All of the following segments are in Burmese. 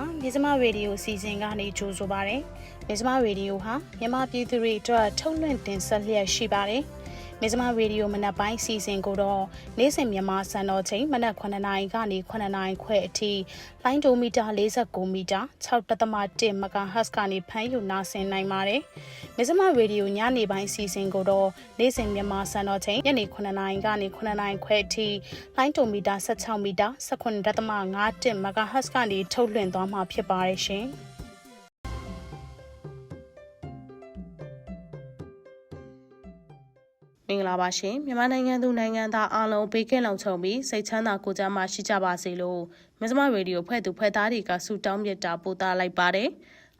မင်္ဂလာပါမြေစမရေဒီယိုစီစဉ်ကနေကြိုဆိုပါရစေမြေစမရေဒီယိုဟာမြန်မာပြည်သူတွေအတွက်ထုတ်လွှင့်တင်ဆက်လျက်ရှိပါတယ် မြေစမရေဒီယိုမနက်ပိုင်းစီစဉ်ကိုတော့နေ့စဉ်မြန်မာစံတော်ချိန်မနက်9နာရီကနေ9နာရီခွဲအထိလိုင်းဒိုမီတာ49မီတာ6.1 MHz ကနေဖမ်းယူနာဆင်နိုင်ပါတယ်မြေစမရေဒီယိုညနေပိုင်းစီစဉ်ကိုတော့နေ့စဉ်မြန်မာစံတော်ချိန်ညနေ9နာရီကနေ9နာရီခွဲအထိလိုင်းဒိုမီတာ16မီတာ19.5 MHz ကနေထုတ်လွှင့်သွားမှာဖြစ်ပါတယ်ရှင်။ မင်္ဂလာပါရှင်မြန်မာနိုင်ငံသူနိုင်ငံသားအားလုံးဘေးကင်းလုံခြုံပြီးစိတ်ချမ်းသာကိုယ်ကျန်းမာရှိကြပါစေလို့မြစမရေဒီယိုဖွဲ့သူဖွဲ့သားတွေကဆုတောင်းမြတ်တာပို့သလိုက်ပါတယ်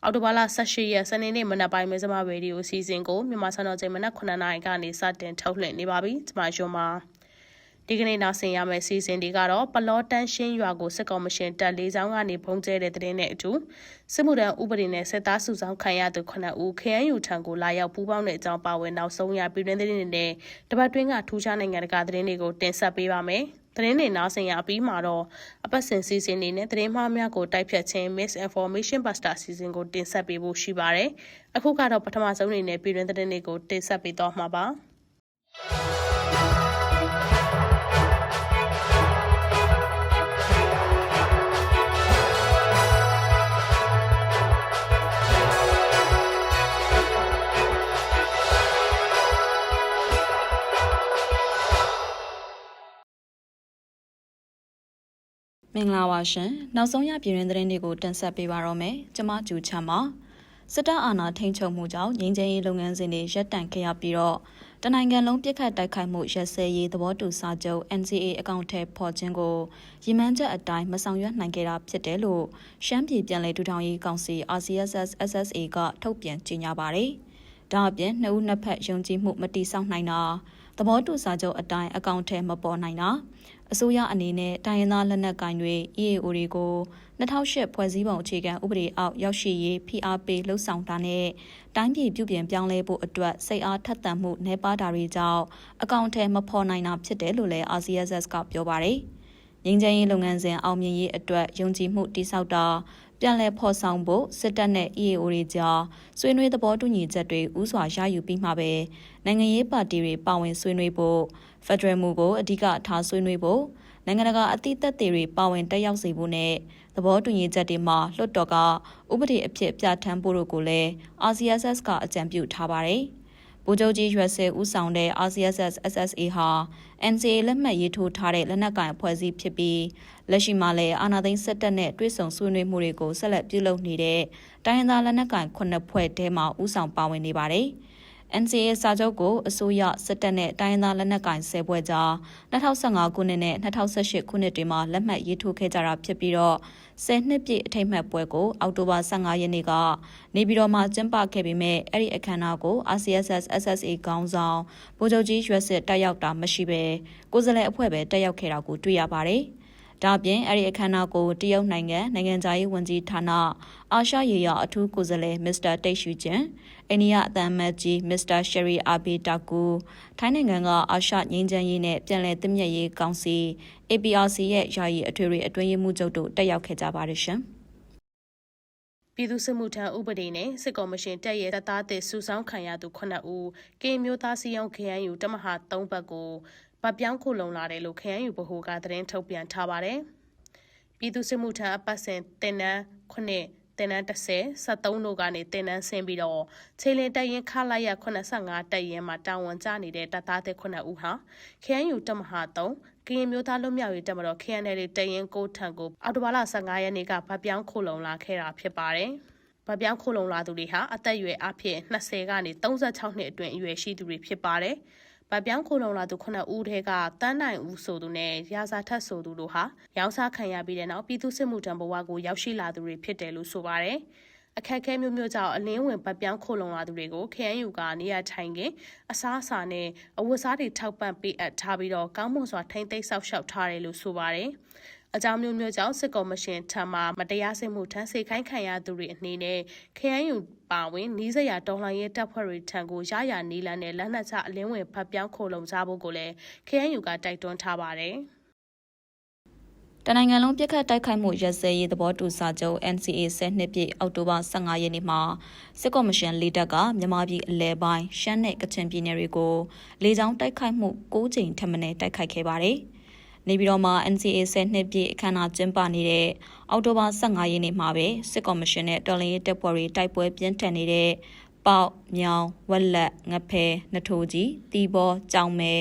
အော်တိုဘာလ18ရက်စနေနေ့မနက်ပိုင်းမြစမရေဒီယိုစီစဉ်ကိုမြန်မာစံတော်ချိန်မနက်9:00နာရီကနေစတင်ထုတ်လွှင့်နေပါပြီကျွန်မရုံမှာ ဒီကနေ့နောက်ဆင်ရမယ့်စီစဉ်တွေကတော့ပလောတန်းရှင်းရွာကိုစစ်ကောင်မရှင်တပ်လေးချောင်းကနေဖုံးကျဲတဲ့တဲ့နဲ့အတူစစ်မှုထမ်းဥပဒေနဲ့စစ်သားစုဆောင်ခံရသူ9ဦးခရမ်းယူထံကိုလာရောက်ပူးပေါင်းတဲ့အကြောင်းပါဝင်နောက်ဆုံးရပြည်တွင်းသတင်းတွေနဲ့တပတ်တွင်းကထူးခြားနိုင်ငံတကာသတင်းတွေကိုတင်ဆက်ပေးပါမယ်။သတင်းတွေနားဆင်ရပြီးမှတော့အပတ်စဉ်စီစဉ်နေနဲ့သတင်းမှားများကိုတိုက်ဖြတ်ခြင်း misinformation buster စီစဉ်ကိုတင်ဆက်ပေးဖို့ရှိပါတယ်။အခုကတော့ပထမဆုံးအနေနဲ့ပြည်တွင်းသတင်းတွေကိုတင်ဆက်ပေးတော့မှာပါ။ င်္ဂလာပါရှင်နောက်ဆုံးရပြည်တွင်သတင်းတွေကိုတင်ဆက်ပေးပါတော့မယ်ကျွန်မကျူချမ်းပါစစ်တပ်အာဏာထိန်းချုပ်မှုကြောင့်ငင်းချင်ရေးလုပ်ငန်းစဉ်တွေရပ်တန့်ခဲ့ရပြီးတော့တနိုင်ငံလုံးပြစ်ခတ်တိုက်ခိုက်မှုရက်စဲရေးသဘောတူစာချုပ် NCA အကောင့်ထဲပေါ်ခြင်းကိုရည်မှန်းချက်အတိုင်းမဆောင်ရွက်နိုင်ခဲ့တာဖြစ်တယ်လို့ရှမ်းပြည်ပြည်လဲထူထောင်ရေးကောင်စီ RCSS SSA ကထုတ်ပြန်ကြေညာပါတယ်ဒါအပြင်နှစ်ဦးနှစ်ဖက်ယုံကြည်မှုမတိစောက်နိုင်တာ သဘောတူစာချုပ်အတိုင်းအကောင့်ထဲမပေါ်နိုင်တာအစိုးရအနေနဲ့တိုင်းရင်းသားလက်နက်ကိုင်တွေ EAO တွေကို2008ဖွဲ့စည်းပုံအခြေခံဥပဒေအောက်ရောက်ရှိရေးဖိအားပေးလှုံ့ဆော်တာနဲ့တိုင်းပြည်ပြုပြင်ပြောင်းလဲဖို့အတွက်စိတ်အားထက်သန်မှုနှဲပါတာတွေကြောင့်အကောင့်ထဲမဖော်နိုင်တာဖြစ်တယ်လို့လည်း RCSS ကပြောပါတယ်။ငင်းချင်ရေးလုပ်ငန်းစဉ်အောင်မြင်ရေးအတွက်ယုံကြည်မှုတိစောက်တာ ပြန်လည်ဖော်ဆောင်ဖို့စစ်တပ်နဲ့ EAO တွေကြားဆွေးနွေးသဘောတူညီချက်တွေဥစွာရယူပြီးမှပဲနိုင်ငံရေးပါတီတွေပါဝင်ဆွေးနွေးဖို့ဖက်ဒရယ်မူကိုအဓိကထားဆွေးနွေးဖို့နိုင်ငံတကာအသီးသက်တွေပါဝင်တက်ရောက်စေဖို့နဲ့သဘောတူညီချက်တွေမှာလွှတ်တော်ကဥပဒေအဖြစ်ပြဋ္ဌာန်းဖို့တို့ကိုလည်း RCSS ကအကြံပြုထားပါတယ်။ ဗိုလ်ချုပ်ကြီးရွက်ဆဲဦးဆောင်တဲ့ RCSS SSA ဟာ NCA လက်မှတ်ရေးထိုးထားတဲ့လက်နက်ကိုင်အဖွဲ့အစည်းဖြစ်ပြီးလက်ရှိမှာလည်းအာဏာသိမ်းစစ်တပ်နဲ့တွဲဆုံဆွေးနွေးမှုတွေကိုဆက်လက်ပြုလုပ်နေတဲ့တိုင်းရင်းသားလက်နက်ကိုင်ခုနှစ်ဖွဲ့ထဲမှာဦးဆောင်ပါဝင်နေပါတယ်။ NCA စာချုပ်ကိုအစိုးရစစ်တပ်နဲ့တိုင်းရင်းသားလက်နက်ကိုင်ဆယ်ဖွဲ့ကြား2015ခုနှစ်နဲ့2018ခုနှစ်တွေမှာလက်မှတ်ရေးထိုးခဲ့ကြတာဖြစ်ပြီးတော့10နှစ်ပြည့်အထိမ်းအမှတ်ပွဲကိုအောက်တိုဘာ15ရက်နေ့ကနေပြည်တော်မှာကျင်းပခဲ့ပေမဲ့အဲ့ဒီအခမ်းအနားကို RCSS SSA ခေါင်းဆောင်ဗိုလ်ချုပ်ကြီးရွက်စစ်တက်ရောက်တာမရှိဘဲကိုယ်စားလှယ်အဖွဲ့ပဲတက်ရောက်ခဲ့တာကိုတွေ့ရပါတယ်။ ဒါ့ပြင်အဲ့ဒီအခမ်းအနားကိုတရုတ်နိုင်ငံနိုင်ငံသားရေးဝန်ကြီးဌာနအာရှရေးရာအထူးကိုယ်စားလှယ်မစ္စတာတိတ်ရှူကျင်အိန္ဒိယအသံမတ်ကြီးမစ္စတာရှယ်ရီအာဘီတာကူထိုင်းနိုင်ငံကအာရှငြိမ်းချမ်းရေးနဲ့ပြည်내သင့်မြတ်ရေးကောင်စီ APRC ရဲ့ယာယီအထွေထွေအတွင်းရေးမှူးချုပ်တို့တက်ရောက်ခဲ့ကြပါတယ်ရှင်ပြည်သူ့စစ်မှုထမ်းဥပဒေနဲ့စစ်ကော်မရှင်တက်ရဲ့တပ်သားတစ်စုဆောင်းခံရသူ9ဦးကင်းမျိုးသားစီယောင်းခရမ်းယူတမဟာ3ဘက်ကို ဗပြောင်းခုလုံလာတယ်လို့ခရမ်းယူဗဟိုကသတင်းထုတ်ပြန်ထားပါတယ်။ပြည်သူ့စစ်မှုထမ်းအပတ်စဉ်တင်နန်းခုနှစ်တင်နန်း30 73တို့ကနေတင်နန်းဆင်းပြီးတော့ခြေလင်းတရင်ခလိုက်ရ85တက်ရင်မှာတာဝန်ကျနေတဲ့တပ်သားတဲ့9ဦးဟာခရမ်းယူတမဟာ3ကရင်မျိုးသားလွတ်မြောက်ရေးတပ်မတော် KNL တရင်ကိုထံကိုအော်တိုဘာလ15ရက်နေ့ကဗပြောင်းခုလုံလာခဲ့တာဖြစ်ပါတယ်။ဗပြောင်းခုလုံလာသူတွေဟာအသက်အရွယ်အဖြစ်20ကနေ36နှစ်အတွင်းအရွယ်ရှိသူတွေဖြစ်ပါတယ်။ ဗပြောင်းခိုလုံလာသူ9ဦးထဲကတန်းနိုင်ဦးဆိုသူနဲ့ရာဇာထက်ဆိုသူတို့ဟာရောင်းစားခံရပြီးတဲ့နောက်ပြည်သူ့စစ်မှုထမ်းဘဝကိုရောက်ရှိလာသူတွေဖြစ်တယ်လို့ဆိုပါတယ်။အခက်အခဲမျိုးမျိုးကြောင့်အလင်းဝင်ပတ်ပြောင်းခိုလုံလာသူတွေကို KNU ကနေရာထိုင်ခင်အစားအစာနဲ့အဝတ်စားတွေထောက်ပံ့ပေးအပ်ထားပြီးတော့ကောင်းမွန်စွာထိမ့်သိမ်းဆောက်ရှောက်ထားတယ်လို့ဆိုပါတယ်။အကြောင်းမျိုးမျိုးကြောင့်စစ်ကော်မရှင်ထံမှမတရားစစ်မှုထမ်းစေခိုင်းခံရသူတွေအနေနဲ့ခရိုင်ယူ ပါဝင်နီးစရာတော်လှန်ရေးတပ်ဖွဲ့တွေထံကိုရရနီးလန်းနဲ့လက်နက်ချအလင်းဝင်ဖတ်ပြောင်းခိုလုံကြဖို့ကိုလည်းခရိုင်ယူကတိုက်တွန်းထားပါတယ်။တနိုင်ငံလုံးပြစ်ခတ်တိုက်ခိုက်မှုရက်စဲရေးသဘောတူစာချုပ် NCA 10နှစ်ပြည့်အောက်တိုဘာ15ရက်နေ့မှာစစ်ကော်မရှင်လေးတပ်ကမြန်မာပြည်အလဲပိုင်းရှမ်းနဲ့ကချင်ပြည်နယ်တွေကိုလေကြောင်းတိုက်ခိုက်မှု9ကြိမ်ထပ်မံတိုက်ခိုက်ခဲ့ပါတယ်။ နေပြည်တော်မှာ NCA 10နှစ်ပြည့်အခမ်းအနားကျင်းပနေတဲ့အောက်တိုဘာ15ရက်နေ့မှာပဲစစ်ကော်မရှင်နဲ့တော်လှန်ရေးတပ်ဖွဲ့တွေတိုက်ပွဲပြင်းထန်နေတဲ့ပေါက်မြောင်ဝက်လက်ငဖဲနထိုးကြီးတီဘောကြောင်မဲ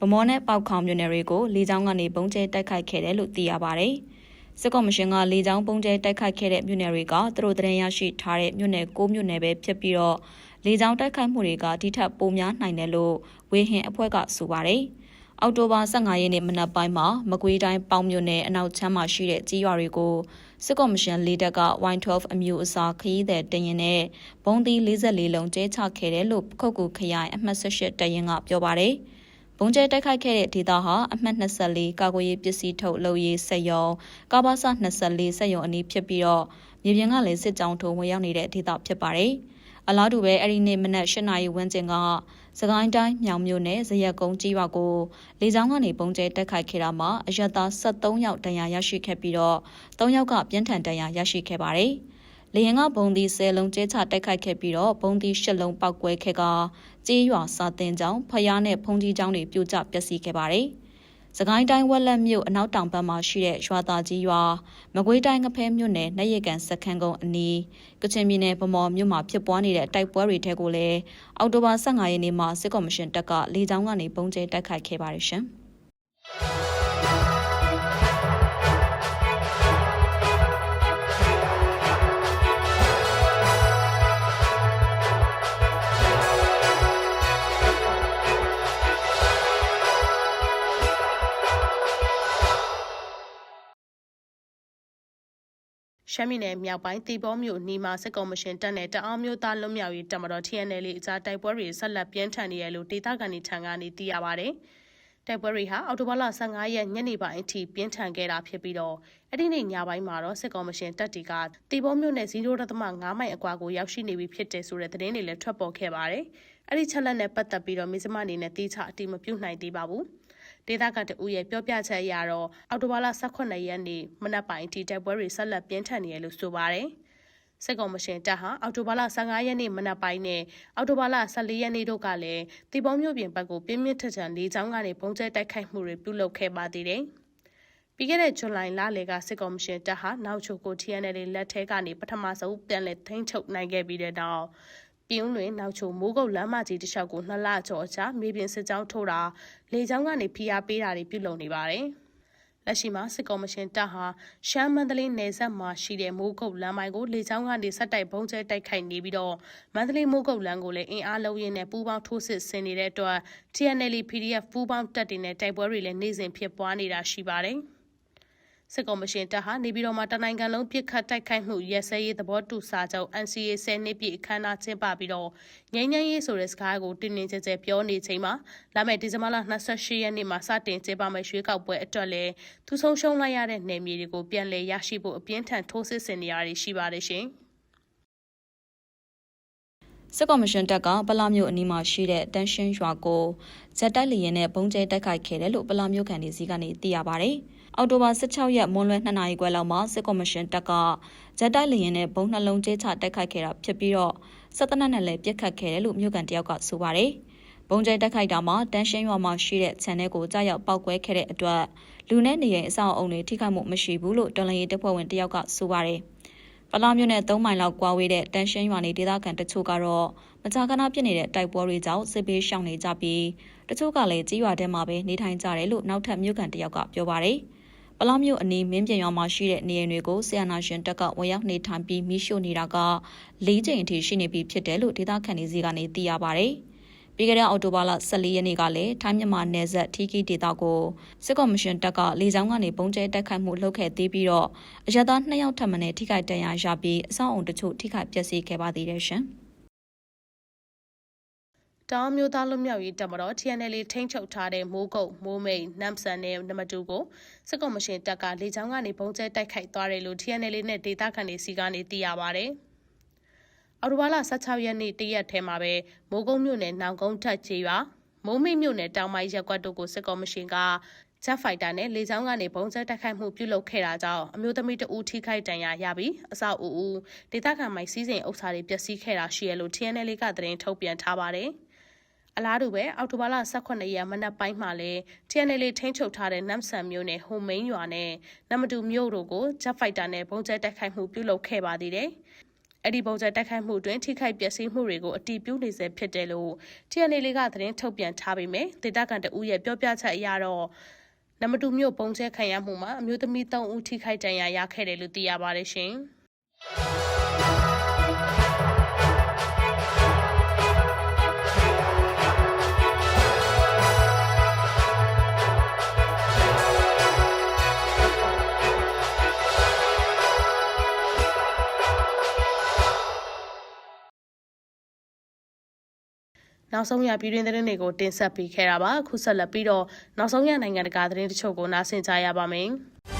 ဗမောနဲ့ပေါက်ခေါင်မြို့နယ်တွေကိုလေကြောင်းကနေပုံကျဲတိုက်ခိုက်ခဲ့တယ်လို့သိရပါတယ်။စစ်ကော်မရှင်ကလေကြောင်းပုံကျဲတိုက်ခိုက်ခဲ့တဲ့မြို့နယ်တွေကသူတို့သတင်းရရှိထားတဲ့မြို့နယ်၉မြို့နယ်ပဲဖြစ်ပြီးတော့လေကြောင်းတိုက်ခိုက်မှုတွေကဒီထက်ပိုများနိုင်တယ်လို့ဝေဟင်အဖွဲ့ကဆိုပါတယ်။ အောက်တိုဘာ15ရက်နေ့မနက်ပိုင်းမှာမကွေးတိုင်းပေါင်မြို့နယ်အနောက်ချမ်းမှာရှိတဲ့ကြီးရွာတွေကိုစစ်ကော်မရှင်လေးတပ်က Y12 အမျိုးအစားခရီးသည်တရင်နဲ့ဘုံသီး44လုံးကျဲချခဲ့တယ်လို့ပခုတ်ကူခရိုင်အမှတ်18တရင်ကပြောပါတယ်။ဘုံကျဲတိုက်ခိုက်ခဲ့တဲ့ဒေသဟာအမှတ်24ကာကွယ်ရေးပစ္စည်းထုတ်လုပ်ရေးစက်ရုံကာဘာဆ24စက်ရုံအနီးဖြစ်ပြီးတော့မြေပြင်ကလည်းစစ်ကြောင်းထိုးဝင်ရောက်နေတဲ့ဒေသဖြစ်ပါတယ်။အလားတူပဲအဲ့ဒီနေ့မနက်၈နာရီဝန်းကျင်က စကိုင်းတိုင်းမြောင်မြို့နယ်ဇရက်ကုန်းကြီးရွာကိုလေကြောင်းကနေပုံကျဲတက်ခိုက်ခဲ့တာမှာအရက်သား73ယောက်ဒဏ်ရာရရှိခဲ့ပြီးတော့3ယောက်ကပြင်းထန်ဒဏ်ရာရရှိခဲ့ပါတယ်။လေရင်ကဘုံဒီ10လုံးကျဲချတက်ခိုက်ခဲ့ပြီးတော့ဘုံဒီ10လုံးပောက်ကွဲခဲ့ကကြေးရွာစာတင်ကျောင်းဖျားနဲ့ဖုန်ကြီးကျောင်းတွေပြိုကျပျက်စီးခဲ့ပါတယ်။ စကိုင်းတိုင်းဝက်လက်မြို့အနောက်တောင်ဘက်မှာရှိတဲ့ရွာသားကြီးရွာမကွေးတိုင်းငဖဲမြို့နယ်နှက်ရကန်စခန်းကုန်းအနီးကချင်ပြည်နယ်ဗမော်မြို့မှာဖြစ်ပွားနေတဲ့တိုက်ပွဲတွေထဲကိုလည်းအောက်တိုဘာ15ရက်နေ့မှာစစ်ကော်မရှင်တပ်ကလေကြောင်းကနေပုံကျဲတိုက်ခိုက်ခဲ့ပါတယ်ရှင်။ ရှမ်းပြည်နယ်မြောက်ပိုင်းတီဘောမြို့နီမာစစ်ကော်မရှင်တပ်နဲ့တအောင်းမျိုးသားလွတ်မြောက်ရေးတပ်မတော် TNL အကြားတိုက်ပွဲတွေဆက်လက်ပြင်းထန်နေရလို့ဒေသခံတွေထံကနေသိရပါဗျ။တိုက်ပွဲတွေဟာအော်တိုဘာလ15ရက်ညနေပိုင်းအထိပြင်းထန်ခဲ့တာဖြစ်ပြီးတော့အဲ့ဒီနေ့ညပိုင်းမှာတော့စစ်ကော်မရှင်တပ်တီကတီဘောမြို့နယ်0.5မိုင်အကွာကိုရောက်ရှိနေပြီဖြစ်တဲ့ဆိုတဲ့သတင်းတွေလည်းထွက်ပေါ်ခဲ့ပါတယ်။အဲ့ဒီချက်လက်နဲ့ပတ်သက်ပြီးတော့မိစမအနေနဲ့တိကျအတိမပြုတ်နိုင်သေးပါဘူး။ ဒေသခံတဦးရဲ့ပြောပြချက်အရတော့အော်တိုဘာလ18ရက်နေ့မနက်ပိုင်းထိတိုက်ပွဲတွေဆက်လက်ပြင်းထန်နေရလို့ဆိုပါတယ်။စစ်ကောင်မရှင်တပ်ဟာအော်တိုဘာလ15ရက်နေ့မနက်ပိုင်းနဲ့အော်တိုဘာလ14ရက်နေ့တို့ကလည်းတီပေါမြို့ပြင်ဘက်ကိုပြင်းပြင်းထန်ထန်လေးချောင်းကနေပုံကျဲတိုက်ခိုက်မှုတွေပြုလုပ်ခဲ့ပါသေးတယ်။ပြီးခဲ့တဲ့ဇူလိုင်လလယ်ကစစ်ကောင်မရှင်တပ်ဟာနောက်ချုပ်ကို TNL လက်ထဲကနေပထမဆုံးပြန်လည်ထိန်းချုပ်နိုင်ခဲ့ပြီးတဲ့နောက် ပြင်းလွင်နောက်ချိုမိုးကုတ်လမ်းမကြီးတစ်လျှောက်ကိုနှစ်လကျော်အကြာမြေပြင်စစ်ကြောင်းထိုးတာလေကြောင်းကနေဖိအားပေးတာတွေပြုလုပ်နေပါတယ်။လက်ရှိမှာစစ်ကော်မရှင်တပ်ဟာရှမ်းမန္တလေးနယ်စပ်မှာရှိတဲ့မိုးကုတ်လမ်းပိုင်းကိုလေကြောင်းကနေဆက်တိုက်ပုံကျဲတိုက်ခိုက်နေပြီးတော့မန္တလေးမိုးကုတ်လမ်းကိုလည်းအင်အားလုံးရင်းနဲ့ပူးပေါင်းထိုးစစ်ဆင်နေတဲ့အတွက် TNL PDF ပူးပေါင်းတပ်တွေနဲ့တိုက်ပွဲတွေလည်းနေ့စဉ်ဖြစ်ပွားနေတာရှိပါတယ်။ စစ်ကော်မရှင်တပ်ဟာနေပြည်တော်မှာတနိုင်ငံလုံးပြစ်ခတ်တိုက်ခိုက်မှုရဲစဲရေးသဘောတူစာချုပ် NCA 10နှစ်ပြည့်အခမ်းအနားကျင်းပပြီးတော့ငြိမ်းချမ်းရေးဆိုတဲ့စကားကိုတင်းတင်းကျပ်ကျပ်ပြောနေချိန်မှာလာမယ့်ဒီဇင်ဘာလ28ရက်နေ့မှာစတင်ကျင်းပမယ့်ရွေးကောက်ပွဲအတွက်လည်းသူဆုံးရှုံးလိုက်ရတဲ့နယ်မြေတွေကိုပြန်လည်ရရှိဖို့အပြင်းထန်ထိုးစစ်ဆင်နေရရှိပါတယ်ရှင်။စစ်ကော်မရှင်တပ်ကပလာမျိုးအနီးမှာရှိတဲ့တန်ရှင်းရွာကိုဇက်တိုက်လျင်နဲ့ပုံကျဲတိုက်ခိုက်ခဲ့တယ်လို့ပလာမျိုးခံတွေစီကနေသိရပါဗျ။ အောက်တိုဘာ16ရက်မွန်းလွဲ2နာရီခွဲလောက်မှာစစ်ကော်မရှင်တပ်ကဂျက်တိုက်လေယာဉ်နဲ့ဘုံနှလုံးကျဲချတိုက်ခိုက်ခဲ့တာဖြစ်ပြီးတော့စစ်တပ်နဲ့လည်းပြစ်ခတ်ခဲ့တယ်လို့မြို့ကန်တယောက်ကဆိုပါတယ်။ဘုံကျဲတိုက်ခိုက်တာမှာတန်းရှင်းရွာမှာရှိတဲ့ခြံထဲကိုကြားရောက်ပောက်ကွဲခဲ့တဲ့အတွက်လူနဲ့နေရင်အဆောင်အုံတွေထိခိုက်မှုမရှိဘူးလို့တော်လန်ရေးတပ်ဖွဲ့ဝင်တယောက်ကဆိုပါတယ်။ပလာမျိုးနဲ့3မိုင်လောက်ကွာဝေးတဲ့တန်းရှင်းရွာနေဒေသခံတချို့ကတော့မကြာခဏပြစ်နေတဲ့တိုက်ပွဲတွေကြောင့်စစ်ပေးရှောင်နေကြပြီးတချို့ကလည်းကြီးရွာထဲမှာပဲနေထိုင်ကြတယ်လို့နောက်ထပ်မြို့ကန်တယောက်ကပြောပါတယ်။ ပလောမျိုးအနီးမင်းပြန်ရွာမှာရှိတဲ့နေအိမ်တွေကိုဆီယနာရှင်တက်ကဝင်ရောက်နေထိုင်ပြီးမိရှို့နေတာက၄ချိန်အထိရှိနေပြီဖြစ်တယ်လို့ဒေသခံတွေစီကနေသိရပါဗျ။ပြီးခဲ့တဲ့အောက်တိုဘာလ14ရက်နေ့ကလည်းထိုင်းမြန်မာနယ်စပ်ထီကီဒေသကိုစစ်ကော်မရှင်တပ်ကလေကြောင်းကနေပုံကျဲတိုက်ခိုက်မှုလုပ်ခဲ့သေးပြီးတော့အရသာ2ယောက်ထပ်မံထိခိုက်ဒဏ်ရာရပြီးအဆောက်အုံတချို့ထိခိုက်ပျက်စီးခဲ့ပါသေးတယ်ရှင်။ တောင်မျိုးသားလွတ်မြောက်ရေးတပ်မတော် TNL ထိန်းချုပ်ထားတဲ့မိုးကုတ်မိုးမိန်နမ်ဆန်နဲ့နမတူကိုစစ်ကောင်မရှင်တပ်ကလေကြောင်းကနေပုံကျဲတိုက်ခိုက်သွားတယ်လို့ TNL နဲ့ဒေသခံတွေစီကနေသိရပါဗျ။အော်တိုဘာလ16ရက်နေ့တရက်ထဲမှာပဲမိုးကုတ်မြို့နယ်နောင်ကုန်းထက်ချေရွာမိုးမိတ်မြို့နယ်တောင်ပိုင်းရက်ကွက်တို့ကိုစစ်ကောင်မရှင်ကဂျက်ဖိုက်တာနဲ့လေကြောင်းကနေဘုံကျဲတိုက်ခိုက်မှုပြုလုပ်ခဲ့တာကြောင့်အမျိုးသမီးတဦးထိခိုက်ဒဏ်ရာရပြီးအဆောက်အဦဒေသခံမိုက်စည်းစိမ်ဥစ္စာတွေပျက်စီးခဲ့တာရှိရလို့ TNL ကသတင်းထုတ်ပြန်ထားပါတယ်။ အလားတူပဲအောက်တိုဘာလ18ရက်မနက်ပိုင်းမှာလဲ TNL ထိန်းချုပ်ထားတဲ့နမ်ဆန်မြို့နယ်ဟိုမိန်ရွာနဲ့နမတူမြို့တို့ကိုဂျက်ဖိုက်တာနဲ့ဘုံကျဲတိုက်ခိုက်မှုပြုလုပ်ခဲ့ပါသေးတယ်။အဲ့ဒီပုံစံတိုက်ခိုက်မှုတွင်ထိခိုက်ပျက်စီးမှုတွေကိုအတီးပြုနေစေဖြစ်တယ်လို့ TNL ကသတင်းထုတ်ပြန်ထားပေမဲ့ဒေသခံတဦးရဲ့ပြောပြချက်အရတော့နမတူမြို့ပုံကျဲခံရမှုမှာအမျိုးသမီး3ဦးထိခိုက်ဒဏ်ရာရခဲ့တယ်လို့သိရပါတယ်ရှင်။ နောက်ဆုံးရပြည်တွင်းသတင်းတွေကိုတင်ဆက်ပေးခဲ့တာပါအခုဆက်လက်ပြီးတော့နောက်ဆုံးရနိုင်ငံတကာသတင်းတချို့ကိုနားဆင်ကြရပါမယ်။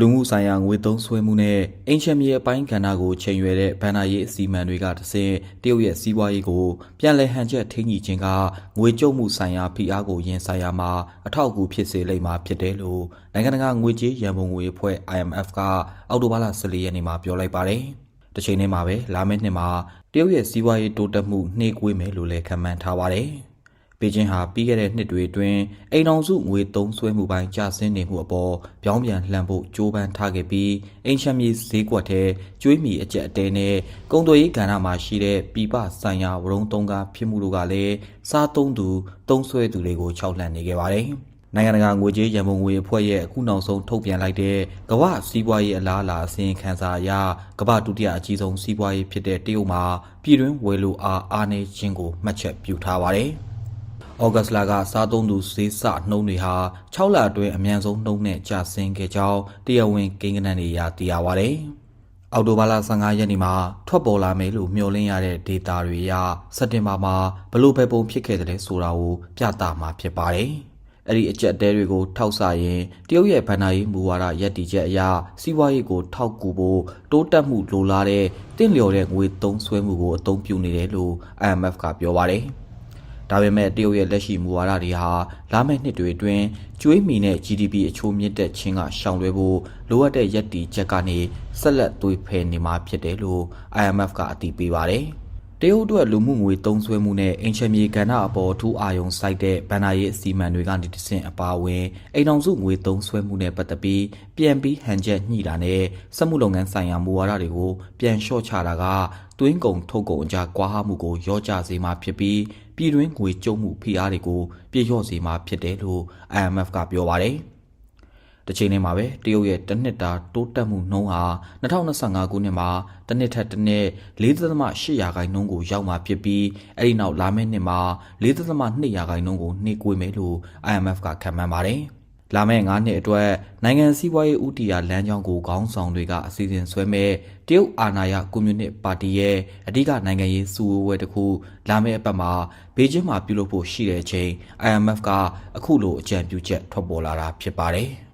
လူမှုဆိုင်ရာငွေသုံးဆွဲမှုနဲ့အင်ချမ်မြေအပိုင်းကဏ္ဍကိုချိန်ရွယ်တဲ့ဘဏ္ဍာရေးအစီအမံတွေကတဆင့်တရုတ်ရဲ့စီးပွားရေးကိုပြန်လည်ဟန်ချက်ထိန်းညှိခြင်းကငွေကျုပ်မှုဆိုင်ရာဖိအားကိုရင်ဆိုင်ရမှာအထောက်အကူဖြစ်စေလိမ့်မှာဖြစ်တယ်လို့နိုင်ငံတကာငွေကြေးရန်ပုံငွေအဖွဲ့ IMF ကအောက်တိုဘာလ14ရက်နေ့မှာပြောလိုက်ပါတယ်။တစ်ချိန်တည်းမှာပဲလာမယ့်နှစ်မှာတရုတ်ရဲ့စီးပွားရေးတိုးတက်မှုနှေးကွေးမယ်လို့လည်းခန့်မှန်းထားပါတယ်။ ပေကျင်းဟာပြီးခဲ့တဲ့နှစ်တွေအတွင်းအိမ်အောင်စုငွေသုံးစွဲမှုပိုင်းကျဆင်းနေမှုအပေါ်ပြောင်းပြန်လှန်ဖို့ကြိုးပမ်းထားခဲ့ပြီးအင်ချမ်မြေဈေးကွက်ထဲကျွေးမီအကျက်အတဲနဲ့ကုန်သွယ်ရေးကဏ္ဍမှာရှိတဲ့ပြပဆိုင်ရာဝရုံသုံးကားဖြစ်မှုတို့ကလည်းစားသုံးသူသုံးစွဲသူတွေကိုခြောက်လှန့်နေခဲ့ပါတယ်။နိုင်ငံတကာငွေကြေးရန်ပုံငွေအဖွဲ့ရဲ့အခုနောက်ဆုံးထုတ်ပြန်လိုက်တဲ့ကမ္ဘာစီးပွားရေးအလားအလာအစီရင်ခံစာအရကမ္ဘာဒုတိယအကြီးဆုံးစီးပွားရေးဖြစ်တဲ့တရုတ်မှာပြည်တွင်းဝယ်လိုအားအားနည်းခြင်းကိုမှတ်ချက်ပြုထားပါတယ်။ ဩဂတ်စ်လကစားသုံးသူဈေးစနှုန်းတွေဟာ6လအတွင်းအမြန်ဆုံးနှုန်းနဲ့ကျဆင်းခဲ့ကြောင်းတရားဝင်ကိန်းဂဏန်းတွေအရသိရပါဗျ။အော်တိုဘာလ15ရက်နေ့မှာထွက်ပေါ်လာမယ်လို့မျှော်လင့်ရတဲ့ဒေတာတွေအရစက်တင်ဘာမှာဘလို့ပဲပုံဖြစ်ခဲ့တယ်ဆိုတာကိုပြသမှာဖြစ်ပါတယ်။အဲ့ဒီအကြက်တဲတွေကိုထောက်ဆရင်တရုတ်ရဲ့ဗန္နာရေးမူဝါဒရည်တည်ချက်အရစီးပွားရေးကိုထောက်ကူဖို့တိုးတက်မှုလိုလားတဲ့တင့်လျော်တဲ့ငွေသုံးစွဲမှုကိုအသုံးပြုနေတယ်လို့ IMF ကပြောပါတယ်။ ဒါပေမဲ့တရုတ်ရဲ့လက်ရှိမူဝါဒတွေဟာလာမယ့်နှစ်တွေအတွင်းကျွေးမီနဲ့ GDP အချိုးမြင့်တက်ခြင်းကရှောင်လွှဲဖို့လိုအပ်တဲ့ရည်တည်ချက်ကနေဆက်လက်သွေးဖယ်နေမှာဖြစ်တယ်လို့ IMF ကအတည်ပြုပါတယ်။တရုတ်အတွက်လူမှုငွေသုံးစွဲမှုနဲ့အင်ချမြေကဏ္ဍအပေါ်ထူးအာရုံစိုက်တဲ့ဗန်နာရေးအစီအမံတွေကနေတဆင့်အပါအဝင်အိမ်အောင်စုငွေသုံးစွဲမှုနဲ့ပတ်သက်ပြီးပြန်ပြီးဟန်ချက်ညှိတာနဲ့စက်မှုလုပ်ငန်းဆိုင်ရာမူဝါဒတွေကိုပြန်လျှော့ချတာကသွင်းကုန်ထုတ်ကုန်အကြားကွာဟမှုကိုရောကျစေမှာဖြစ်ပြီး ပြည်တွင်းငွေကျုံမှုဖိအားတွေကိုပြေလျော့စေမှာဖြစ်တယ်လို့ IMF ကပြောပါတယ်။တစ်ချိန်တည်းမှာပဲတရုတ်ရဲ့တစ်နှစ်တာတိုးတက်မှုနှုန်းဟာ2025ခုနှစ်မှာတစ်နှစ်ထက်တစ်နှစ်4.8ရာခိုင်နှုန်းကိုရောက်မှာဖြစ်ပြီးအဲ့ဒီနောက်လာမယ့်နှစ်မှာ4.2ရာခိုင်နှုန်းကိုနှေးကွေးမယ်လို့ IMF ကခန့်မှန်းပါတယ်။ လာမယ့်9နှစ်အတွက်နိုင်ငံစည်းဝါးရေးဥတီယာလမ်းကြောင်းကိုခေါင်းဆောင်တွေကအစီအစဉ်ဆွဲမဲ့တရုတ်အာဏာရကွန်မြူနစ်ပါတီရဲ့အဓိကနိုင်ငံရေးစုဝေးပွဲတစ်ခုလာမယ့်အပတ်မှာဘေကျင်းမှာပြုလုပ်ဖို့ရှိတဲ့အချိန် IMF ကအခုလိုအကြံပြုချက်ထွက်ပေါ်လာတာဖြစ်ပါတယ်။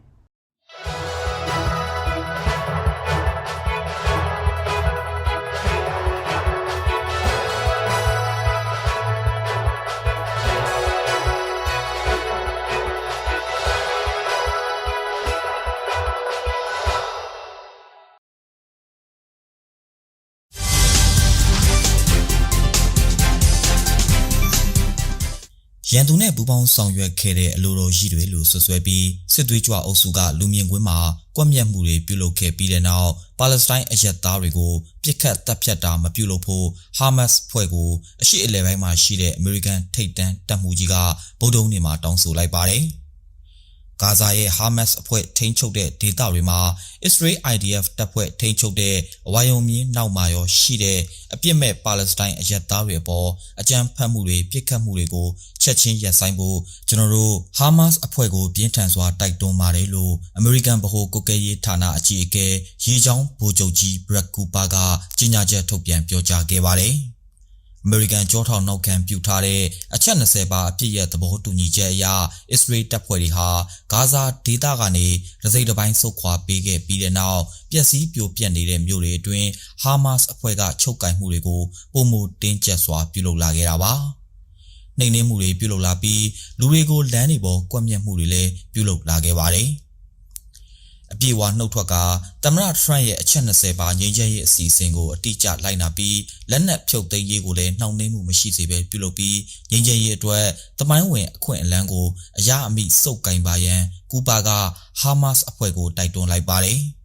ရန်သူနဲ့ပူးပေါင်းဆောင်ရွက်ခဲ့တဲ့အလိုတော်ကြီးတွေလို့ဆွဆွဲပြီးစစ်သွေးကြွအုပ်စုကလူမြင်ကွင်းမှာကွက်မြက်မှုတွေပြုလုပ်ခဲ့ပြီးတဲ့နောက်ပါလက်စတိုင်းအရက်သားတွေကိုပြစ်ခတ်တပ်ဖြတ်တာမပြုလုပ်ဖို့ဟာမတ်စ်ဖွဲ့ကိုအရှိအလဲပိုင်းမှာရှိတဲ့အမေရိကန်ထိပ်တန်းတပ်မှုကြီးကဗုဒ္ဓဦးနေ့မှာတောင်းဆိုလိုက်ပါတယ်။ ဂါဇာရဲ့ဟာမတ်စ်အဖွဲ့ထိန်းချုပ်တဲ့ဒေသတွေမှာ Israel IDF တပ်ဖွဲ့ထိန်းချုပ်တဲ့အဝါယုံမြင်းနောက်မှာရောရှိတဲ့အပြစ်မဲ့ပါလက်စတိုင်းအရက်သားတွေအပေါ်အကြမ်းဖက်မှုတွေပြစ်ခတ်မှုတွေကိုချက်ချင်းရပ်ဆိုင်းဖို့ကျွန်တော်တို့ဟာမတ်စ်အဖွဲ့ကိုပြင်းထန်စွာတိုက်တွန်းပါတယ်လို့အမေရိကန်ဗဟိုကုတ်ကဲရေးဌာနအကြီးအကဲရေချောင်းဗိုလ်ချုပ်ကြီးဘရက်ကူပါကကြေညာချက်ထုတ်ပြန်ပြောကြားခဲ့ပါတယ်။ အမေရိကန်ကြောထောက်နောက်ခံပြုထားတဲ့အချက်20ပါအပြည့်ရဲ့သဘောတူညီချက်အရအစ္စရေးတပ်ဖွဲ့တွေဟာဂါဇာဒေသကနေရစိတ်တစ်ပိုင်းဆုတ်ခွာပေးခဲ့ပြီးတဲ့နောက်ပျက်စီးပြိုပြက်နေတဲ့မြို့တွေအတွင်းဟာမတ်စ်အဖွဲ့ကချုပ်ကင်မှုတွေကိုပုံမတင်းကျပ်စွာပြုလုပ်လာခဲ့တာပါ။နှိမ်နင်းမှုတွေပြုလုပ်လာပြီးလူတွေကိုလမ်းတွေပေါ်ကွက်မြက်မှုတွေလည်းပြုလုပ်လာခဲ့ပါတယ်။ အပြေအဝနှုတ်ထွက်ကတမရထရန့်ရဲ့အချက်20ပါငြိမ်းချမ်းရေးအစီအစဉ်ကိုအတိအကျလိုက်နာပြီးလက်နက်ဖြုတ်သိမ်းရေးကိုလည်းနှောင့်နှေးမှုမရှိစေဘဲပြုလုပ်ပြီးငြိမ်းချမ်းရေးအတွက်တမိုင်းဝင်အခွင့်အလမ်းကိုအရအမိစုပ်ကင်ပါရန်ကူပါကဟာမတ်စ်အဖွဲ့ကိုတိုက်တွန်းလိုက်ပါတယ်။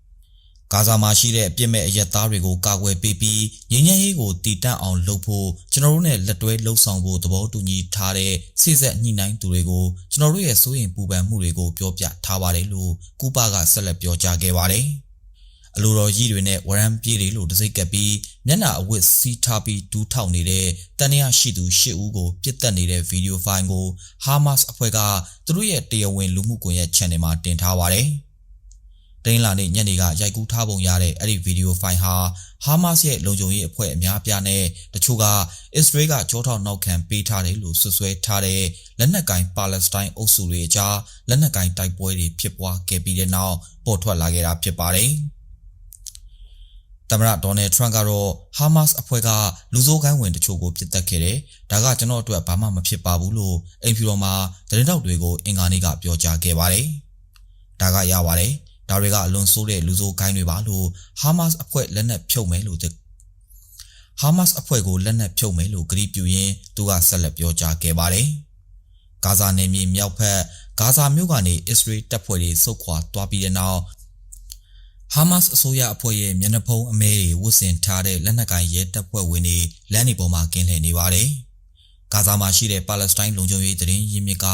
ဂါဇာမှာရှိတဲ့အပြစ်မဲ့အရက်သားတွေကိုကာကွယ်ပေးပြီးငြိမ်းချမ်းရေးကိုတည်တံ့အောင်လုပ်ဖို့ကျွန်တော်တို့နဲ့လက်တွဲလှုပ်ဆောင်ဖို့သဘောတူညီထားတဲ့စိစက်ညှိနှိုင်းသူတွေကိုကျွန်တော်တို့ရဲ့စိုးရင်ပူပန်မှုတွေကိုပြောပြထားပါတယ်လို့ကူပါကဆက်လက်ပြောကြားခဲ့ပါတယ်။အလိုတော်ကြီးတွေနဲ့ဝရမ်းပြေးတွေလို့တစိ့ကပ်ပြီးမျက်နှာအဝတ်စီးထားပြီးဒူးထောက်နေတဲ့တန်ရရှိသူရှစ်ဦးကိုပြစ်တက်နေတဲ့ဗီဒီယိုဖိုင်ကိုဟာမတ်စ်အဖွဲ့ကသူတို့ရဲ့တရားဝင်လူမှုကွန်ရက် channel မှာတင်ထားပါတယ်။ တင်းလာနေ့ညနေကရိုက်ကူးထားပုံရတဲ့အဲ့ဒီဗီဒီယိုဖိုင်ဟာဟာမတ်စ်ရဲ့လုံခြုံရေးအဖွဲ့အများအပြားနဲ့တချို့ကအစ္စရေးကကြောထောက်နောက်ခံပေးထားတယ်လို့ဆွဆွဲထားတဲ့လက်နက်ကင်ပါလက်စတိုင်းအုပ်စုတွေအကြားလက်နက်ကင်တိုက်ပွဲတွေဖြစ်ပွားခဲ့ပြီးတဲ့နောက်ပေါ်ထွက်လာခဲ့တာဖြစ်ပါတယ်။သမ္မတဒေါ်နယ်ထရန့်ကတော့ဟာမတ်စ်အဖွဲ့ကလူဆိုးကိုင်းဝင်တချို့ကိုပြစ်တက်ခဲ့တယ်။ဒါကကျွန်တော်အတွက်ဘာမှမဖြစ်ပါဘူးလို့အိမ်ဖြူတော်မှာသတင်းတောက်တွေကိုအင်္ဂါနေ့ကပြောကြားခဲ့ပါတယ်။ဒါကရပါတယ်။ ဒါတွေကအလွန်ဆိုးတဲ့လူဆိုးကိုင်းတွေပါလို့ဟာမတ်စ်အဖွဲ့လက်နက်ဖြုတ်မယ်လို့ဟာမတ်စ်အဖွဲ့ကိုလက်နက်ဖြုတ်မယ်လို့ကြေပြုရင်းသူကဆက်လက်ပြောကြားခဲ့ပါတယ်။ဂါဇာနယ်မြေမြောက်ဘက်ဂါဇာမြို့ကနေအစ္စရေးတပ်ဖွဲ့တွေဆုတ်ခွာသွားပြီးတဲ့နောက်ဟာမတ်စ်အစိုးရအဖွဲ့ရဲ့မျက်နှာဖုံးအမဲတွေဝတ်ဆင်ထားတဲ့လက်နက်ကိုင်ရဲတပ်ဖွဲ့ဝင်တွေလမ်းတွေပေါ်မှာကင်းလှည့်နေပါတယ်။ဂါဇာမှာရှိတဲ့ပါလက်စတိုင်းလုံခြုံရေးတရင်ရင်းမြစ်က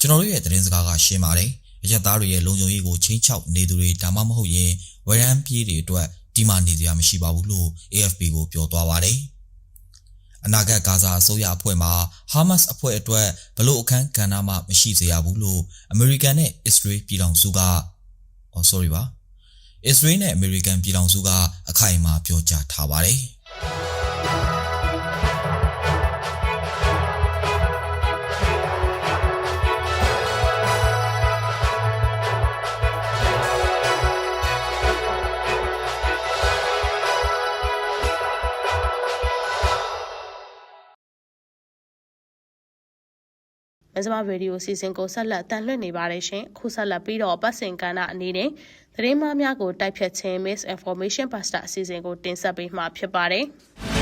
ကျွန်တော်တို့ရဲ့သတင်းစကားကရှင်းပါတယ်။ အရက်သားတွေရဲ့လုံခြုံရေးကိုချင်းချောက်နေသူတွေဒါမှမဟုတ်ရင်ဝရမ်းပြေးတွေအတွက်ဒီမှာနေစရာမရှိပါဘူးလို့ AFP ကိုပြောသွားပါတယ်။အနာဂတ်ဂါဇာအစိုးရအဖွဲ့မှာဟာမတ်စ်အဖွဲ့အတွက်ဘလို့အခန်းကဏ္ဍမှမရှိစေရဘူးလို့အမေရိကန်နဲ့အစ္စရေးပြည်ထောင်စုကအော် sorry ပါအစ္စရေးနဲ့အမေရိကန်ပြည်ထောင်စုကအခိုင်အမာပြောကြားထားပါတယ်။။ မဇ္ဈိမရေဒီယိုစီစဉ်ကိုဆက်လက်တန်လှည့်နေပါတယ်ရှင်။ခုဆက်လက်ပြီးတော့ပတ်စင်ကဏ္ဍအနေနဲ့သတင်းမှားများကိုတိုက်ဖြတ်ခြင်း misinformation pastor အစီအစဉ်ကိုတင်ဆက်ပေးမှာဖြစ်ပါတယ်။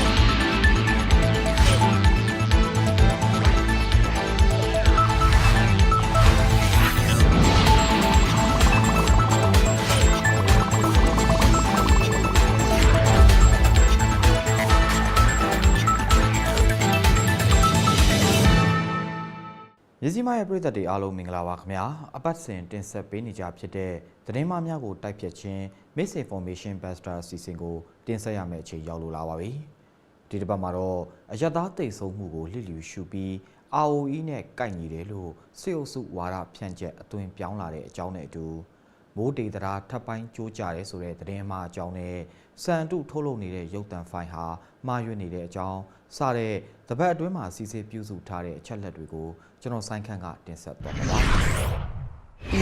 မြစည်းမရဲ့ပြည်သက်တွေအားလုံးမင်္ဂလာပါခင်ဗျာအပတ်စဉ်တင်ဆက်ပေးနေကြဖြစ်တဲ့သတင်းမှများကိုတိုက်ဖြတ်ခြင်း misinformation buster အစီအစဉ်ကိုတင်ဆက်ရမယ့်အချိန်ရောက်လို့လာပါပြီဒီတစ်ပတ်မှာတော့အယက်သားတိတ်ဆုံးမှုကိုလစ်လျူရှုပြီး ROE နဲ့ကိုက်ညီတယ်လို့စေအုပ်စုဝါဒဖြန့်ချက်အသွင်ပြောင်းလာတဲ့အကြောင်းနဲ့အတူမိုးတေတရာထပ်ပိုင်းကြိုးကြတယ်ဆိုတဲ့သတင်းမှအကြောင်းနဲ့စံတုထုတ်လုပ်နေတဲ့ရုပ်တံဖိုင်ဟာမှားယွင်းနေတဲ့အကြောင်းစတဲ့ တပတ်အတွင်းမှာစီစစ်ပြုစုထားတဲ့အချက်လက်တွေကိုကျွန်တော်ဆိုင်ခန့်ကတင်ဆက်သွားမှာပါ။ဒီ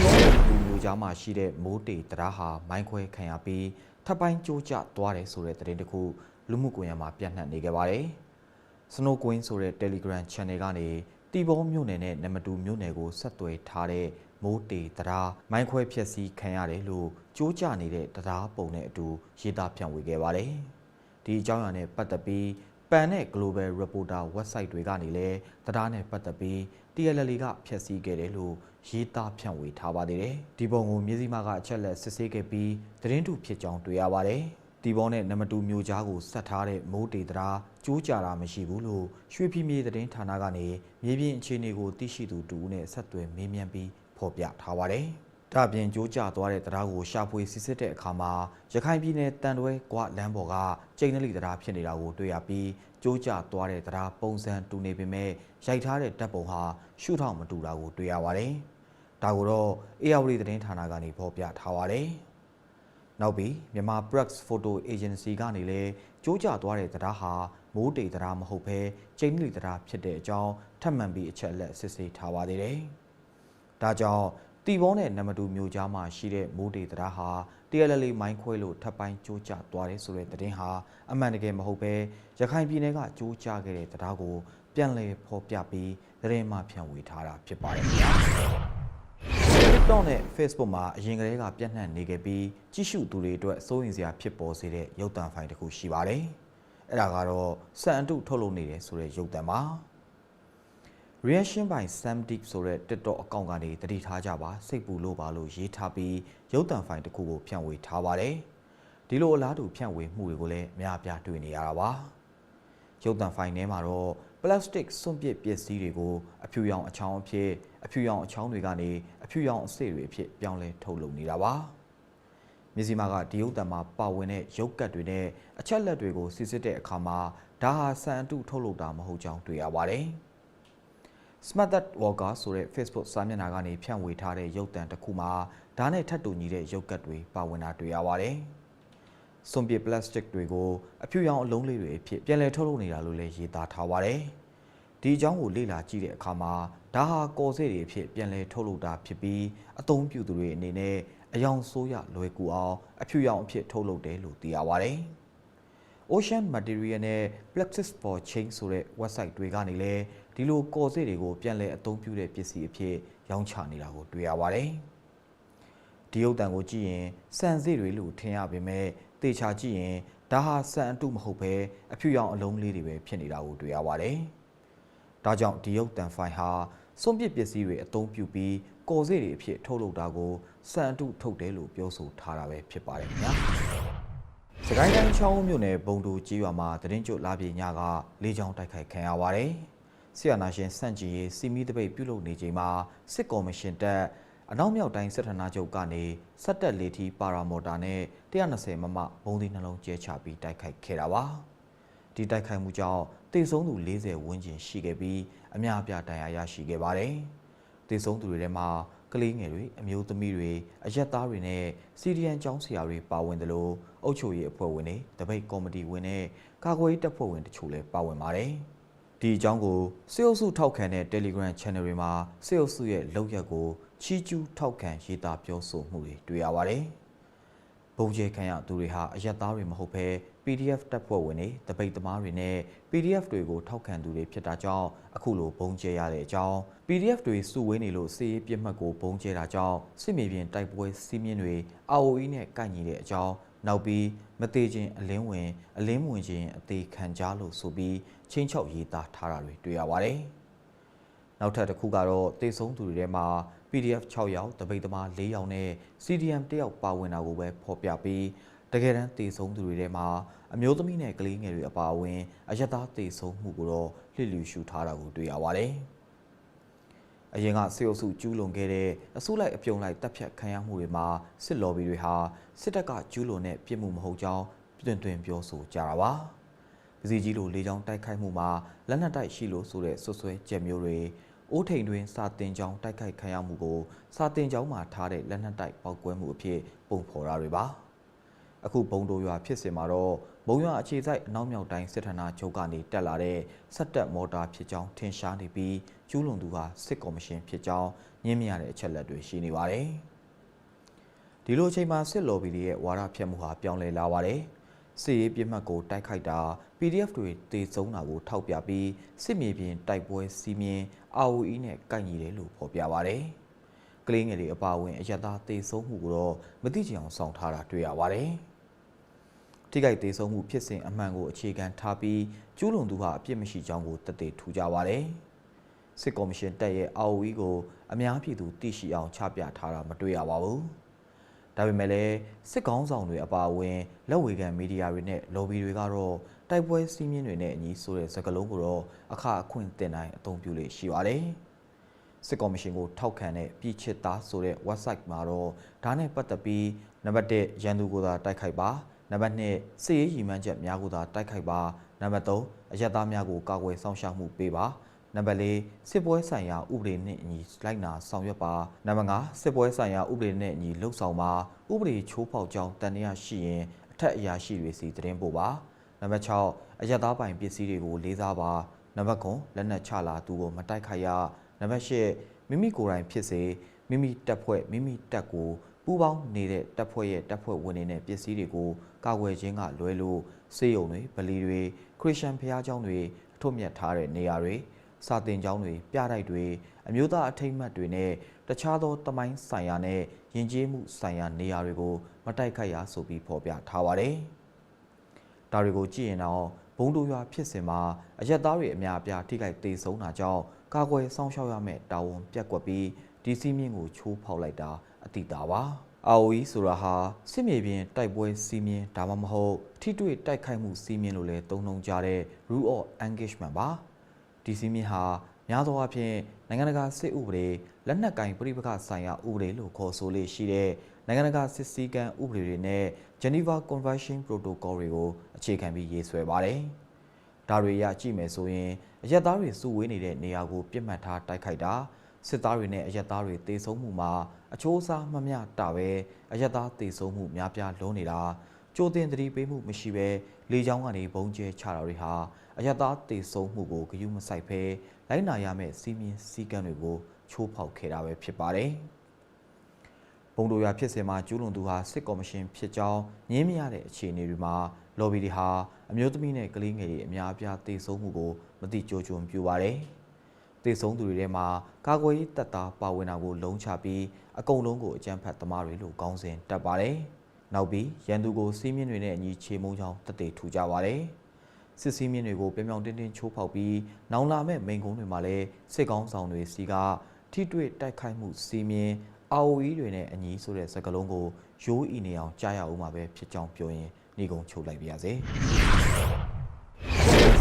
မျိုးကြားမှာရှိတဲ့မိုးတေတရာဟာမိုင်းခွဲခံရပြီးထပ်ပိုင်းကြိုးကျသွားတယ်ဆိုတဲ့သတင်းတစ်ခုလူမှုကွန်ရက်မှာပြန့်နှံ့နေခဲ့ပါတယ်။ Snow Queen ဆိုတဲ့ Telegram Channel ကနေတီဘောမြို့နယ်နဲ့နမတူမြို့နယ်ကိုဆက်သွယ်ထားတဲ့မိုးတေတရားမိုင်းခွဲဖြက်စီးခံရတယ်လို့ကြိုးကြနေတဲ့တရားပုံနဲ့အတူရေးသားဖြန့်ဝေခဲ့ပါတယ်။ဒီအကြောင်းအရာနဲ့ပတ်သက်ပြီး ပန်နဲ့ Global Reporter website တွေကနေလည်းတရားနဲ့ပတ်သက်ပြီး TLL ကဖျက်ဆီးခဲ့တယ်လို့ရေးသားဖြန့်ဝေထားပါသေးတယ်။ဒီပုံကိုမြေစီမာကအချက်လက်စစ်ဆေးခဲ့ပြီးသတင်းတူဖြစ်ကြောင်းတွေ့ရပါတယ်။ဒီဘောနဲ့နမတူမျိုးကြားကိုဆက်ထားတဲ့မိုးတေတရာကျိုးကြတာမရှိဘူးလို့ရွှေပြည်မြေသတင်းဌာနကနေမြေပြင်အခြေအနေကိုသိရှိသူတူဦးနဲ့ဆက်သွယ်မေးမြန်းပြီးဖော်ပြထားပါတယ်။ ဒါပြင်ကြိုးကျသွားတဲ့တရားကိုရှာဖွေစစ်စစ်တဲ့အခါမှာရခိုင်ပြည်နယ်တန်တွဲကွာလမ်းပေါ်ကကျိန်နလီတရားဖြစ်နေတာကိုတွေ့ရပြီးကြိုးကျသွားတဲ့တရားပုံစံတူနေပေမဲ့ရိုက်ထားတဲ့တပ်ပုံဟာရှုထောင့်မတူတာကိုတွေ့ရပါတယ်။ဒါကိုတော့ AR သတင်းဌာနကနေဖော်ပြထားပါတယ်။နောက်ပြီးမြန်မာ Prax Photo Agency ကနေလည်းကြိုးကျသွားတဲ့တရားဟာမိုးတေတရာမဟုတ်ဘဲကျင်းလီတရာဖြစ်တဲ့အကြောင်းထပ်မံပြီးအချက်အလက်စစ်ဆေးထားပါသေးတယ်။ဒါကြောင့် တီဘောနဲ့နမတူမျိုးကြားမှာရှိတဲ့မိုးတေတရာဟာတရလလေးမိုင်းခွဲလို့ထပ်ပိုင်းကျိုးကျသွားတယ်ဆိုတဲ့သတင်းဟာအမှန်တကယ်မဟုတ်ဘဲရခိုင်ပြည်နယ်ကကျိုးကျခဲ့တဲ့တရားကို ပြန်လည်ဖော်ပြပြီးသတင်းမှဖြန့်ဝေထားတာဖြစ်ပါတယ်ခင်ဗျာ။ TikTok နဲ့ Facebook မှာအရင်ကတည်းကပြန့်နှံ့နေခဲ့ပြီးကြည့်ရှုသူတွေအတွက်စိုးရင်စရာဖြစ်ပေါ်စေတဲ့ရုပ်သံဖိုင်တစ်ခုရှိပါတယ်။အဲ့ဒါကတော့စံအတုထုတ်လုပ်နေတယ်ဆိုတဲ့ရုပ်သံပါ။ reaction by Sam Deep ဆိုတဲ့ TikTok အကောင့်ကနေတတိထားကြပါစိတ်ပူလို့ပါလို့ရေးထားပြီးရုပ်သံဖိုင်တစ်ခုကိုဖြန့်ဝေထားပါတယ်။ဒီလိုအလားတူဖြန့်ဝေမှုတွေကိုလည်းအများအပြားတွေ့နေရတာပါ။ရုပ်သံဖိုင်ထဲမှာတော့ပလတ်စတစ်စွန့်ပစ်ပစ္စည်းတွေကိုအဖြူရောင်အချောင်းအဖြစ်အဖြူရောင်အချောင်းတွေကနေအဖြူရောင်အစိတွေအဖြစ်ပြောင်းလဲထုတ်လုပ်နေတာပါ။မြစီမာကဒီရုပ်သံမှာပါဝင်တဲ့ရုပ်ကတ်တွေနဲ့အချက်လက်တွေကိုစစ်စစ်တဲ့အခါမှာဒါဟာစံအတုထုတ်လုပ်တာမဟုတ်ကြောင်းတွေ့ရပါတယ်။ Smart That Walker ဆိုတဲ့ Facebook စာမျက်နှာကနေဖြန့်ဝေထားတဲ့ရုပ်သံတစ်ခုမှာဒါနဲ့ထပ်တူညီတဲ့ရုပ်ကတ်တွေပါဝင်တာတွေ့ရပါတယ်။စွန်ပစ်ပလတ်စတစ်တွေကိုအဖြူရောင်အလုံးလေးတွေအဖြစ်ပြန်လည်ထုတ်လုပ်နေတာလို့လည်းရေးသားထားပါတယ်။ဒီအကြောင်းကိုလေ့လာကြည့်တဲ့အခါမှာဒါဟာကော်စေ့တွေအဖြစ်ပြန်လည်ထုတ်လုပ်တာဖြစ်ပြီးအသုံးပြုသူတွေအနေနဲ့အယောင်ဆိုးရလွယ်ကူအောင်အဖြူရောင်အဖြစ်ထုတ်လုပ်တယ်လို့သိရပါတယ်။ Ocean Material နဲ့ Plexus for Change ဆိုတဲ့ website တွေကနေလည်း ဒီလိုကော်စေ့တွေကိုပြန်လည်အသုံးပြုတဲ့ပစ္စည်းအဖြစ်ရောင်းချနေတာကိုတွေ့ရပါတယ်။ဒီရုပ်တံကိုကြည့်ရင်စံစေ့တွေလို့ထင်ရပေမဲ့တေချာကြည့်ရင်ဒါဟာစံအတုမဟုတ်ပဲအဖြူရောင်အလုံးလေးတွေပဲဖြစ်နေတာကိုတွေ့ရပါတယ်။ဒါကြောင့်ဒီရုပ်တံဖိုင်ဟာစွန့်ပစ်ပစ္စည်းတွေအသုံးပြုပြီးကော်စေ့တွေအဖြစ်ထုတ်လုပ်တာကိုစံအတုထုတ်တယ်လို့ပြောဆိုထားတာပဲဖြစ်ပါတယ်ခင်ဗျာ။စကိုင်းတိုင်းချောင်းမြို့နယ်ဘုံတူကြီးရွာမှာတရင်ကျွတ်လာပြေညကလေးချောင်းတိုက်ခိုက်ခံရပါတယ်။ ဆီယနာရှင်စန့်ကြည်ရေးစီမီတပိတ်ပြုလုပ်နေချိန်မှာစစ်ကော်မရှင်တပ်အနောက်မြောက်တိုင်းစစ်ဌာနချုပ်ကနေစက်တက်လေထီပါရာမော်တာနဲ့120မမဘုံဒီနှလုံးကျဲချပြီးတိုက်ခိုက်ခဲ့တာပါဒီတိုက်ခိုက်မှုကြောင့်တေဆုံးသူ40ဝန်းကျင်ရှိခဲ့ပြီးအများအပြားဒဏ်ရာရရှိခဲ့ပါတယ်တေဆုံးသူတွေထဲမှာကလေးငယ်တွေအမျိုးသမီးတွေအရက်သားတွေနဲ့စီဒီယန်ကျောင်းဆရာတွေပါဝင်တယ်လို့အုပ်ချုပ်ရေးအဖွဲ့ဝင်တွေတပိတ်ကော်မတီဝင်နဲ့ကာကွယ်ရေးတပ်ဖွဲ့ဝင်တချို့လည်းပါဝင်ပါတယ် ဒီအကြောင်းကိုစေအုပ်စုထောက်ခံတဲ့ Telegram Channel တွေမှာစေအုပ်စုရဲ့လောက်ရက်ကိုချီကျူးထောက်ခံရေးသားပြောဆိုမှုတွေတွေ့ရပါတယ်။ဘုံကျဲခံရသူတွေဟာအရက်သားတွေမဟုတ်ဘဲ PDF တပ်ဖွဲ့ဝင်တွေတပိတ်သမားတွေနဲ့ PDF တွေကိုထောက်ခံသူတွေဖြစ်တာကြောင့်အခုလိုဘုံကျဲရတဲ့အကြောင်း PDF တွေစုဝေးနေလို့စီးရေးပြစ်မှတ်ကိုဘုံကျဲတာကြောင့်စစ်မြေပြင်တိုက်ပွဲစီးမြင့်တွေ AOE နဲ့ကိုက်ညီတဲ့အကြောင်း နောက်ပြီးမသေးခြင်းအလင်းဝင်အလင်းဝင်ခြင်းအသေးခံကြလို့ဆိုပြီးချင်းချောက်ရေးသားထားတာတွေတွေ့ရပါတယ်။နောက်ထပ်တစ်ခုကတော့တေဆုံးသူတွေထဲမှာ PDF 6ယောက်တပိတ်သမား4ယောက်နဲ့ CDM 1ယောက်ပါဝင်တာကိုပဲဖော်ပြပြီးတကယ်တမ်းတေဆုံးသူတွေထဲမှာအမျိုးသမီးနဲ့ကလေးငယ်တွေအပါအဝင်အယက်သားတေဆုံးမှုကိုတော့လှစ်လျူရှုထားတာကိုတွေ့ရပါတယ်။ အရင်ကစေအုပ်စုကျူးလွန်ခဲ့တဲ့အစုလိုက်အပြုံလိုက်တပ်ဖြတ်ခံရမှုတွေမှာစစ်လော်ဘီတွေဟာစစ်တပ်ကကျူးလွန်တဲ့ပြစ်မှုမဟုတ်ကြောင်းတွင်တွင်ပြောဆိုကြတာပါ။ပစီကြီးလိုလေကြောင်းတိုက်ခိုက်မှုမှာလက်နက်တိုက်ရှိလို့ဆိုတဲ့ဆွဆွဲကြက်မျိုးတွေအိုးထိန်တွင်စာတင်ကြောင်းတိုက်ခိုက်ခံရမှုကိုစာတင်ကြောင်းမှာထားတဲ့လက်နက်တိုက်ပေါက်ကွဲမှုအဖြစ်ပုံဖော်တာတွေပါအခုဘုံတို့ရွာဖြစ်စဉ်မှာတော့ဘုံရွာအခြေစိုက်အနောက်မြောက်တိုင်းစစ်ဌာနချုပ်ကနေတက်လာတဲ့စက်တက်မော်တာဖြစ်ကြောင်းထင်ရှားနေပြီး ကျူးလွန်သူဟာစစ်ကော်မရှင်ဖြစ်ကြောင်းညင်းမြရတဲ့အချက်လက်တွေရှိနေပါတယ်ဒီလိုအချိန်မှာစစ်လော်ဘီတွေရဲ့ဝါဒဖြတ်မှုဟာပြောင်းလဲလာပါတယ်စစ်ရေးပြစ်မှတ်ကိုတိုက်ခိုက်တာ PDF တွေတေဆုံးတာကိုထောက်ပြပြီးစစ်မြေပြင်တိုက်ပွဲစီးမြင် ROE နဲ့ကိုက်ညီတယ်လို့ဖော်ပြပါဗျ။ကလေးငယ်တွေအပါအဝင်အရသာတေဆုံးမှုကိုတော့မသိချင်အောင်ဆောင်ထားတာတွေ့ရပါတယ်။ထိခိုက်တေဆုံးမှုဖြစ်စဉ်အမှန်ကိုအခြေခံထားပြီးကျူးလွန်သူဟာအပြစ်မရှိကြောင်းကိုတသက်ထူကြပါတယ်။ စစ်ကော်မရှင်တပ်ရဲ့ ROE ကိုအများပြည်သူသိရှိအောင်ချပြထားတာမတွေ့ရပါဘူး။ဒါပေမဲ့လည်းစစ်ကောင်းဆောင်တွေအပါအဝင်လက်ဝေခံမီဒီယာတွေနဲ့ lobby တွေကတော့တိုက်ပွဲစီးမြင့်တွေနဲ့အညီဆိုတဲ့စကားလုံးကိုတော့အခအခွင့်တင်တိုင်းအသုံးပြုလေရှိပါတယ်။စစ်ကော်မရှင်ကိုထောက်ခံတဲ့ပြည်ချစ်သားဆိုတဲ့ website မှာတော့ဒါနဲ့ပတ်သက်ပြီးနံပါတ်1ရန်သူကိုသာတိုက်ခိုက်ပါနံပါတ်2စစ်ရေးရည်မှန်းချက်များကိုသာတိုက်ခိုက်ပါနံပါတ်3အရက်သားများကိုကာကွယ်စောင့်ရှောက်မှုပေးပါ နံပါတ်၄စစ်ပွဲဆိုင်ရာဥပဒေနဲ့အညီလိုက်နာဆောင်ရွက်ပါနံပါတ်5စစ်ပွဲဆိုင်ရာဥပဒေနဲ့အညီလှုပ်ဆောင်ပါဥပဒေချိုးဖောက်ကြောင်းတန်တရားရှိရင်အထက်အရာရှိတွေစီတရင်ပို့ပါနနံပါတ်6အရက်သားပိုင်ပစ္စည်းတွေကိုလေးစားပါနံပါတ်9လက်နက်ချလာသူကိုမတိုက်ခိုက်ရနံပါတ်10မိမိကိုယ်တိုင်ဖြစ်စေမိမိတက်ဖွဲ့မိမိတက်ကိုပူးပေါင်းနေတဲ့တက်ဖွဲ့ရဲ့တက်ဖွဲ့ဝင်နေတဲ့ပစ္စည်းတွေကိုကာကွယ်ခြင်းကလွဲလို့စေယုံတွေဗလီတွေခရစ်ယာန်ဘုရားကျောင်းတွေအထွတ်မြတ်ထားတဲ့နေရာတွေ စာသင်ကျောင်းတွေပြတိုက်တွေအမျိုးသားအထိမ်းအမှတ်တွေနဲ့တခြားသောတမိုင်းဆိုင်ရာနဲ့ယဉ်ကျေးမှုဆိုင်ရာနေရာတွေကိုမတိုက်ခိုက်ရဆိုပြီးဖော်ပြထားပါတယ်။ဒါတွေကိုကြည့်ရင်တော့ဘုံတို့ရွာဖြစ်စဉ်မှာအရက်သားတွေအများအပြားထိခိုက်ဒေဆုံးတာကြောင့်ကာကွယ်စောင့်ရှောက်ရမယ့်တာဝန်ပြက်ကွက်ပြီးဒီစီးမြင့်ကိုချိုးဖောက်လိုက်တာအတိတာပါ။ AOE ဆိုတာဟာစစ်မြေပြင်တိုက်ပွဲစီးမြင့်ဒါမှမဟုတ်ထိတွေ့တိုက်ခိုက်မှုစီးမြင့်လို့လည်းသုံးနှုန်းကြတဲ့ rule of engagement ပါ။ ဒီစီးမြင့်ဟာများသောအားဖြင့်နိုင်ငံတကာစစ်ဥပဒေလက်နက်ကင်ပြိပခဆိုင်ရာဥပဒေလို့ခေါ်ဆိုလေရှိတဲ့နိုင်ငံတကာစစ်စည်းကမ်းဥပဒေတွေနဲ့ Geneva Convention Protocol တွေကိုအခြေခံပြီးရေးဆွဲပါတယ်။ဒါတွေရကြည့်မယ်ဆိုရင်အရက်သားတွေစုဝေးနေတဲ့နေရာကိုပြစ်မှတ်ထားတိုက်ခိုက်တာစစ်သားတွေနဲ့အရက်သားတွေတေဆုံးမှုမှာအချိုးအစားမမျှတာပဲအရက်သားတေဆုံးမှုများပြားလုံးနေတာ ကြိုတင်သတိပေးမှုမရှိဘဲလေကြောင်းကနေဘုံကျဲချတာတွေဟာအရက်သားတေဆုံးမှုကိုဂရုမစိုက်ဘဲလိုက်နာရမယ့်စီမင်းစည်းကမ်းတွေကိုချိုးဖောက်ခဲ့တာပဲဖြစ်ပါတယ်။ဘုံတို့ရဖြစ်စဉ်မှာကျူးလွန်သူဟာစစ်ကော်မရှင်ဖြစ်ကြောင်းညင်းမရတဲ့အခြေအနေတွေမှာလော်ဘီတွေဟာအမျိုးသမီးနဲ့ကလေးငယ်တွေအများအပြားတေဆုံးမှုကိုမတိကြိုကြုံပြပါတယ်။တေဆုံးသူတွေထဲမှာကာကွယ်ရေးတပ်သားပါဝင်တာကိုလုံးချပြီးအကုန်လုံးကိုအကြမ်းဖက်သမားတွေလို့ကောင်းစဉ်တက်ပါတယ်။ နောက်ပြီးရန်သူကိုစီးမြင့်တွေနဲ့အညီချေမုံချောင်းတက်တေထူကြပါတယ်။စစ်စည်းမြင့်တွေကိုပြောင်ပြောင်တင်းတင်းချိုးဖောက်ပြီးနောင်လာမဲ့မိန်ကုန်းတွေမှာလည်းစစ်ကောင်းဆောင်တွေစီကထိတွေ့တိုက်ခိုက်မှုစီးမြင့် AOE တွေနဲ့အညီဆိုတဲ့စကားလုံးကိုရိုးအီနေအောင်ကြားရအောင်မှာပဲဖြစ်ကြောင်းပြောရင်ညီကုံချုပ်လိုက်ပါရစေ။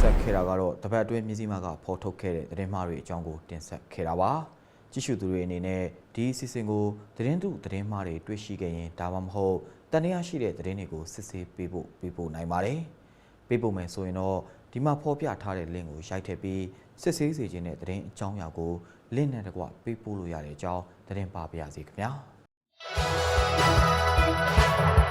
ဆက်ခဲ့တာကတော့တပတ်အတွင်းမြစည်းမကဖော်ထုတ်ခဲ့တဲ့သတင်းမှားတွေအကြောင်းကိုတင်ဆက်ခဲ့တာပါ။ကြည့်ရှုသူတွေအနေနဲ့ ဒီအစီအစဉ်ကိုသတင်းတုသတင်းမှားတွေတွေ့ရှိခဲ့ရင်ဒါမှမဟုတ်တန်တရားရှိတဲ့သတင်းတွေကိုစစ်ဆေးပေးဖို့ပေးပို့နိုင်ပါတယ်။ပေးပို့မယ်ဆိုရင်တော့ဒီမှာဖော်ပြထားတဲ့ link ကိုရိုက်ထည့်ပြီးစစ်ဆေးစေခြင်းတဲ့သတင်းအကြောင်းအရာကို link နဲ့တကွပေးပို့လို့ရတဲ့အကြောင်းသတင်းပါပါရစေခင်ဗျာ။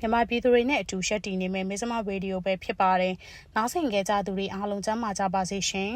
မြန်မာပြည်သူတွေနဲ့အတူရှက်တည်နေမယ်မိစမရေဒီယိုပဲဖြစ်ပါတယ်နားဆင်ကြကြသူတွေအားလုံးကျမ်းမာကြပါစေရှင်